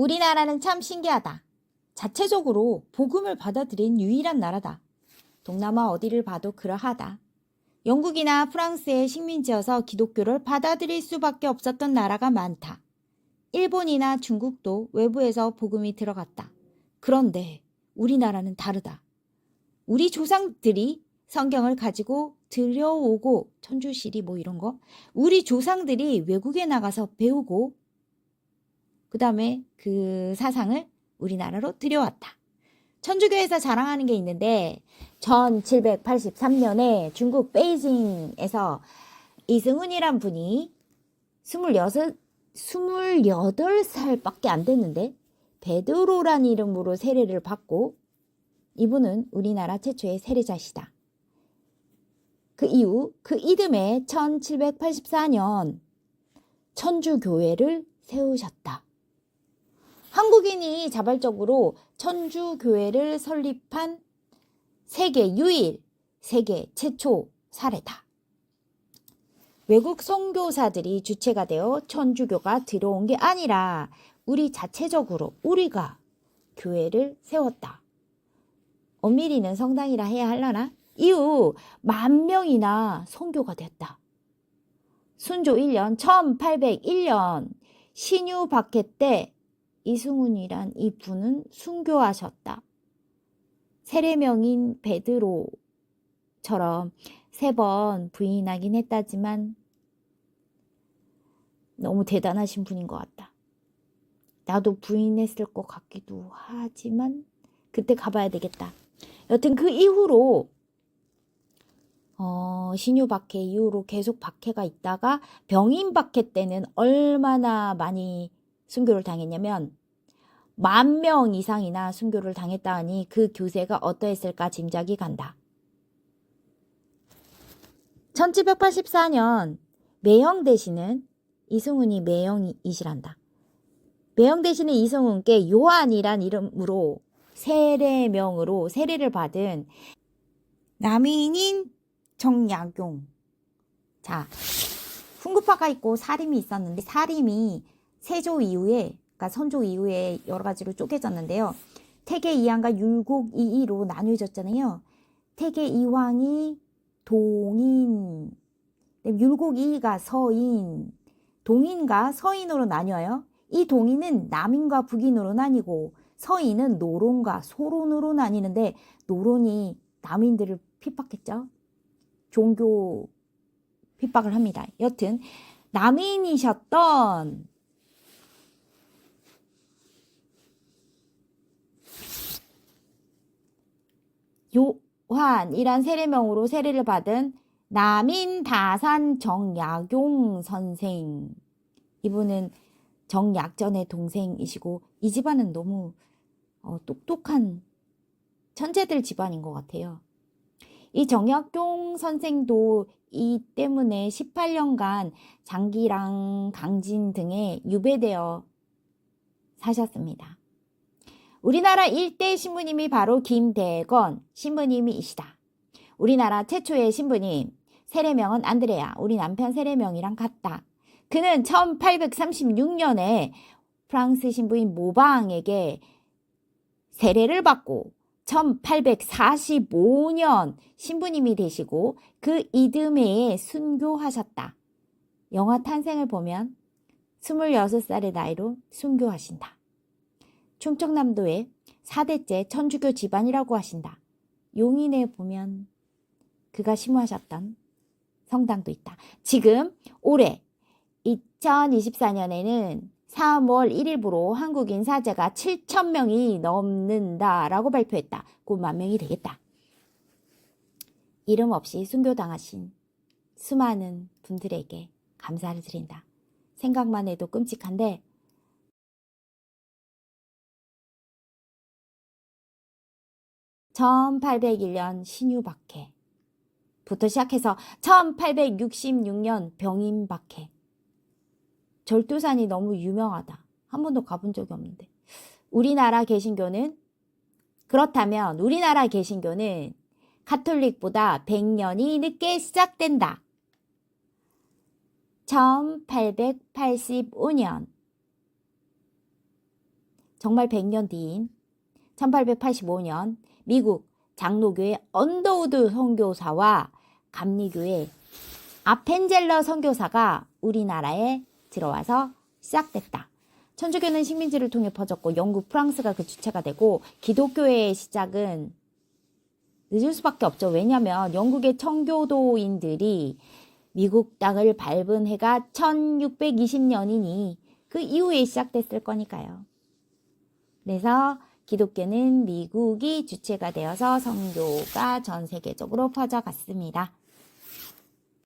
우리나라는 참 신기하다. 자체적으로 복음을 받아들인 유일한 나라다. 동남아 어디를 봐도 그러하다. 영국이나 프랑스의 식민지여서 기독교를 받아들일 수밖에 없었던 나라가 많다. 일본이나 중국도 외부에서 복음이 들어갔다. 그런데 우리나라는 다르다. 우리 조상들이 성경을 가지고 들여오고 천주시리 뭐 이런 거 우리 조상들이 외국에 나가서 배우고 그 다음에 그 사상을 우리나라로 들여왔다. 천주교에서 자랑하는 게 있는데 1783년에 중국 베이징에서 이승훈이란 분이 26, 28살밖에 안 됐는데 베드로란 이름으로 세례를 받고 이분은 우리나라 최초의 세례자시다. 그 이후 그 이듬해 1784년 천주교회를 세우셨다. 한국인이 자발적으로 천주 교회를 설립한 세계 유일, 세계 최초 사례다. 외국 선교사들이 주체가 되어 천주교가 들어온 게 아니라 우리 자체적으로 우리가 교회를 세웠다. 엄밀히는 성당이라 해야 할라나? 이후 만 명이나 선교가 됐다. 순조 1년 1801년 신유 박해 때 이승훈이란 이 분은 순교하셨다. 세례명인 베드로처럼 세 번 부인하긴 했다지만 너무 대단하신 분인 것 같다. 나도 부인했을 것 같기도 하지만 그때 가봐야 되겠다. 여튼 그 이후로 어, 신유 박해 이후로 계속 박해가 있다가 병인 박해 때는 얼마나 많이 순교를 당했냐면 만 명 이상이나 순교를 당했다 하니 그 교세가 어떠했을까 짐작이 간다. 1784년 매형 대신은 이승훈이 매형이시란다. 매형 대신에 이승훈께 요한이란 이름으로 세례명으로 세례를 받은 남인인 정약용. 자, 훈구파가 있고 사림이 있었는데 사림이 세조 이후에 그러니까 선조 이후에 여러 가지로 쪼개졌는데요. 태계 이왕과 율곡 이이로 나뉘어졌잖아요. 태계 이왕이 동인, 율곡 이이가 서인, 동인과 서인으로 나뉘어요. 이 동인은 남인과 북인으로 나뉘고 서인은 노론과 소론으로 나뉘는데 노론이 남인들을 핍박했죠. 종교 핍박을 합니다. 여튼 남인이셨던 요한이란 세례명으로 세례를 받은 남인다산 정약용 선생. 이분은 정약전의 동생이시고 이 집안은 너무 어, 똑똑한 천재들 집안인 것 같아요. 이 정약용 선생도 이 때문에 18년간 장기랑 강진 등에 유배되어 사셨습니다. 우리나라 일대 신부님이 바로 김대건 신부님이시다. 우리나라 최초의 신부님, 세례명은 안드레아, 우리 남편 세례명이랑 같다. 그는 1836년에 프랑스 신부인 모방에게 세례를 받고 1845년 신부님이 되시고 그 이듬해에 순교하셨다. 영화 탄생을 보면 26살의 나이로 순교하신다. 충청남도의 4대째 천주교 집안이라고 하신다. 용인에 보면 그가 심우하셨던 성당도 있다. 지금 올해 2024년에는 3월 1일부로 한국인 사제가 7천 명이 넘는다라고 발표했다. 곧 만 명이 되겠다. 이름 없이 순교당하신 수많은 분들에게 감사를 드린다. 생각만 해도 끔찍한데 (1801년) 신유박해 부터 시작해서 (1866년) 병인박해 절두산이 너무 유명하다. 한 번도 가본 적이 없는데. 우리나라 개신교는 그렇다면 우리나라 개신교는 가톨릭보다 100년이 늦게 시작된다. 1885년 정말 100년 뒤인 1885년 미국 장로교의 언더우드 선교사와 감리교의 아펜젤러 선교사가 우리나라에 들어와서 시작됐다. 천주교는 식민지를 통해 퍼졌고 영국, 프랑스가 그 주체가 되고 기독교의 시작은 늦을 수밖에 없죠. 왜냐하면 영국의 청교도인들이 미국 땅을 밟은 해가 1620년이니 그 이후에 시작됐을 거니까요. 그래서 기독교는 미국이 주체가 되어서 선교가 전 세계적으로 퍼져갔습니다.